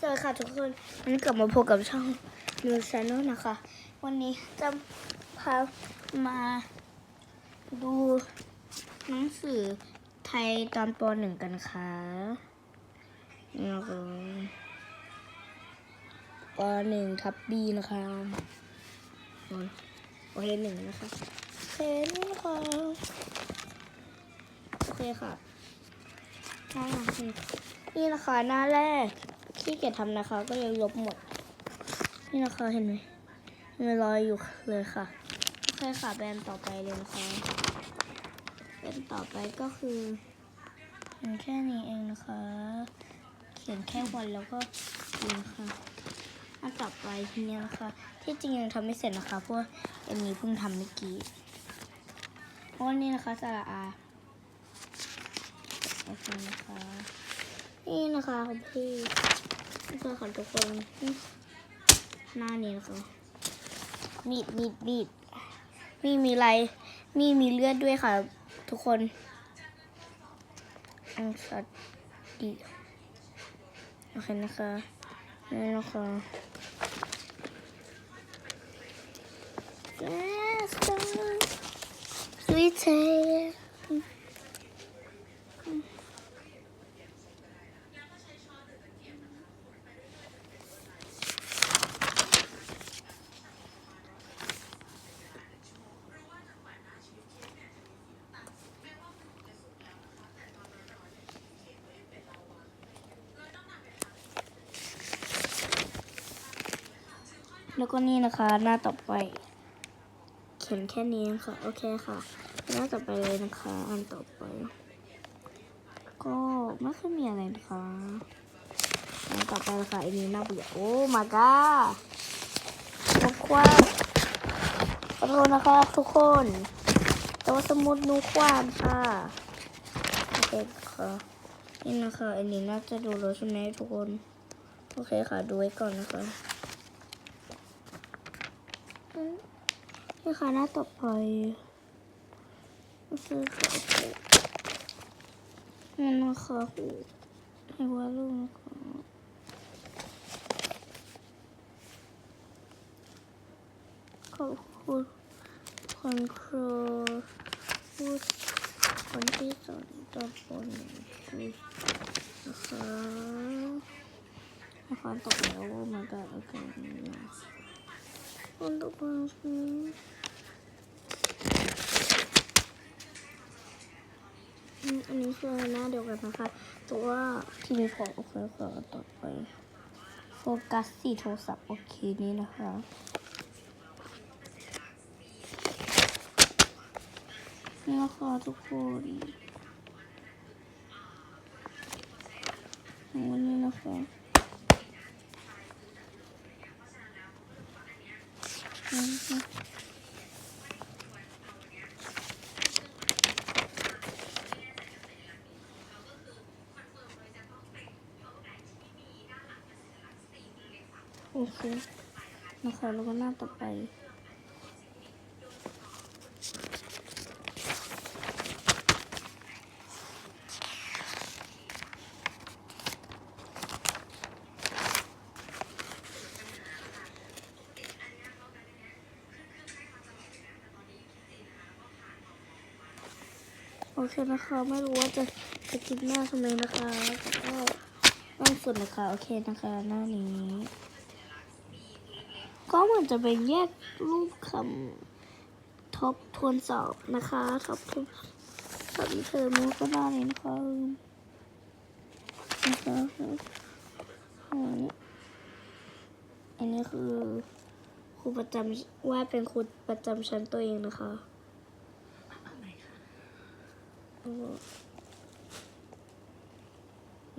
สวัสดีค่ะทุกคนวันนี้กลับมาพบกับช่อง New Channel นะคะ วันนี้จะพามาดูหนังสือไทยตอนปหนึ่งกันค่ะนะคะปหนึ่งทับบีนะคะโอเคหนึ่งนะคะโอเคนี่นะคะโอเคค่ะน้านี่นี่นะคะหน้าแรก ขี้เกียจทำนะคะ ก็เลยลบหมด นี่นะคะเห็นไหมมีรอยอยู่เลยค่ะโอเคค่ะแบรนด์ต่อไปเลยนะคะแบรนด์ต่อไปก็คือเห็นแค่นี้เองนะคะ เขียนแค่วันแล้วก็ยิงค่ะอันต่อไปทีนี้นะคะ ที่จริงยังทำไม่เสร็จนะคะ เพราะเอ็มนี้เพิ่งทำเมื่อกี้เพราะว่านี่นะคะสระอาโอเคนะคะ นี่นะคะคุณพี่นี่คือของทุกคนหน้านี้นะคะมีดมีดมีดมีมีอะไรมีมีเลือดด้วยค่ะ ทุกคนอังสัตดีโอเคนะคะนี่นะคะ Yes, sweet tail. แล้วก็นี่นะคะ หน้าต่อไป เขียนแค่นี้ค่ะ โอเคค่ะ หน้าต่อไปเลยนะคะ อันต่อไป ก็ไม่ค่อยมีอะไรนะคะอันต่อไปเลยค่ะอันนี้น่าเบื่อโอ้มาก้าขอบคุณขอโทษนะคะทุกคนแต่ว่าสมุดนูความค่ะโอเคค่ะนี่นะคะอันนี้น่าจะดูแล้วใช่ไหมทุกคน โอเคค่ะ ดูไว้ก่อนนะคะอืม นี่ค่ะหน้าต่อไปโอเคค่ะโอเคนั่นนะคะหูให้ว่าลูกนะคะขอบคุณคนครูผู้คนที่สอนตอนปหนึ่งนะคะนะคะตกแล้วมากันโอเคนะคนตกไปคื ออืมอันนี้คือหน้าเดียวกันนะคะแต่ว่าทีมีของโอเคค่ะต่อไปโฟกัสสีโทรศัพท์โอเคนี่นะคะนี่นะคะทุกคนวันนี้นะคะอื โอเคนะคะแล้วก็หน้าต่อไปโอเคนะคะ ไม่รู้ว่าจะจะคิดหน้าทำไมนะคะแต่ก็ต้องสุดนะคะ โอเคนะคะ หน้านี้ ก็เหมือนจะเป็นแยกรูปคำทบทวนสอบนะคะทบทวนสอบเทอมนู้ก็ได้เลยนะคะนะคะอันนี้อันนี้คือครูประจำว่าดเป็นครูประจำชั้นตัวเองนะคะ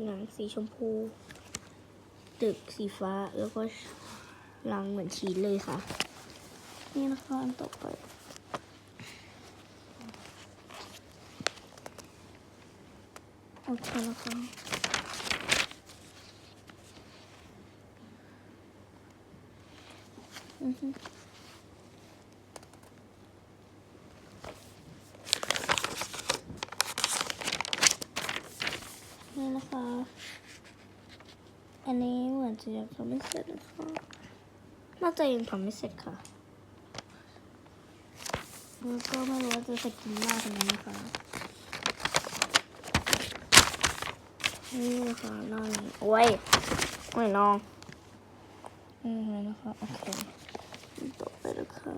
หนังสีชมพู ตึกสีฟ้าแล้วก็ รังเหมือนชีสเลยค่ะ นี่นะคะอันต่อไปโอเคนะคะอือฮึนี่นะคะ อันนี้เหมือนมือนจะยังทำไม่เสร็จนะคะ น่าจะยังทำไม่เสร็จค่ะแล้วก็ไม่รู้ว่าจะสกินมากขนาดไหนนะคะนี่นะคะน้านี้โอ้ยโอ้ยน้องนี่นะคะโอเคต่อไปนะคะ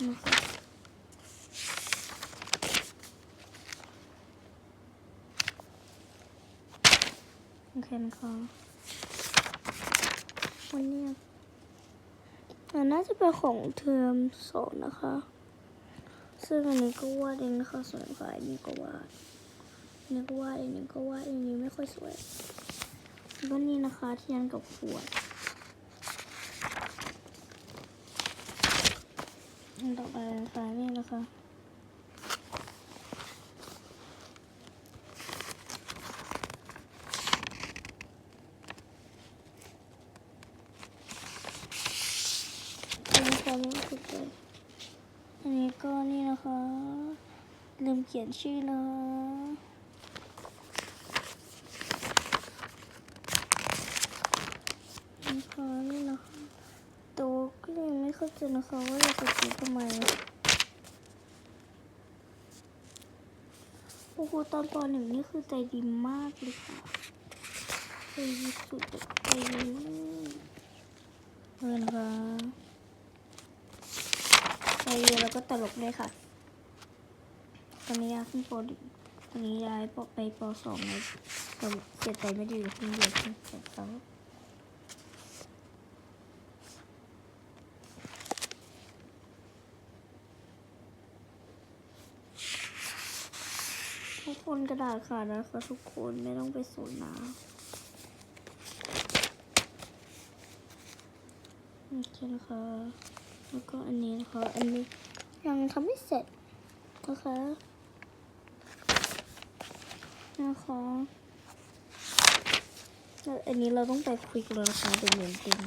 นะคะ เคนะคะวันนี้อันน่าจะเป็นของเทอมสองนะคะ ซึ่งอันนี้ก็วาดเองนะคะส่วนฝ่ายนี้ก็วาดอันนี้ก็วาดอันนี้ก็วาดอันนี้ไม่ค่อยสวยแล้วก็นี่นะคะเทียนกับขวดต่อไปนะคะนี่นะคะ อันนี้ก็ ไม่ถูกเลยอันนี้ก็นี่นะคะ ลืมเขียนชื่อนะนะคะนี่นะคะตัวก็ยังไม่เข้าใจนะคะว่าเราจะคิดทำไมโอ้โหตอนปหนึ่งนี่คือใจดีมากเลยค่ะใจดีสุดใจดีเลยนะคะ ใจดีแล้วก็ตลกด้วยค่ะ ตอนนี้ย้ายขึ้นปหนึ่งตอนนี้ย้ายไปปสองเลยแต่เสียใจไม่ดีอยู่ที่เดียวที่เสียเขาทุกคนกระดาษขาดนะคะทุกคนไม่ต้องไปสูนนะโอเคนะคะ แล้วก็อันนี้นะคะ อันนี้ยังทำไม่เสร็จนะคะนะคะแล้วอันนี้เราต้องไปคุยกันแล้วนะคะเป็นเหมือนจริง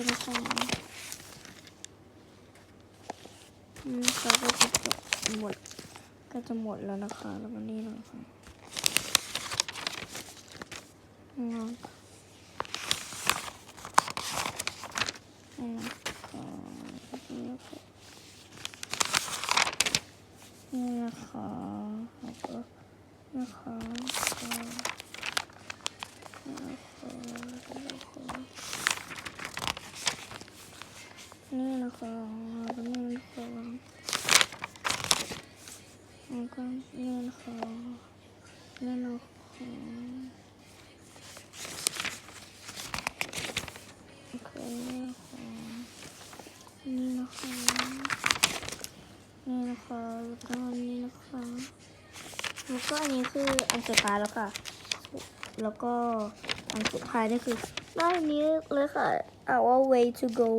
เคนะคะอืมเราก็จะจบหมด ก็จะหมดแล้วนะคะแล้วก็นี่นะคะนี่นะคะนี่นะคะนี่นะคะนี่นะคะแล้วก็นะคะก็นี่นะคะ นี่นะคะแล้วก็นี่นะคะแล้วก็นี่นะคะนี่นะคะโอเคนี่นะคะนี่นะคะนี่นะคะแล้วก็นี่นะคะแล้วก็อันนี้คืออันสุดท้ายแล้วค่ะ แล้วก็อันสุดท้ายนี่คือได้อันนี้เลยค่ะ our way to go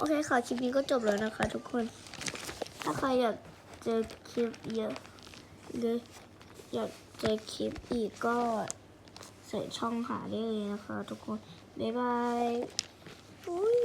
โอเคค่ะ คลิปนี้ก็จบแล้วนะคะทุกคน ถ้าใครอยากเจอคลิปเยอะหรืออยากเจอคลิปอีกก็ใส่ชช่องหาได้เลยนะคะทุกคน บ๊ายบายอุ้ย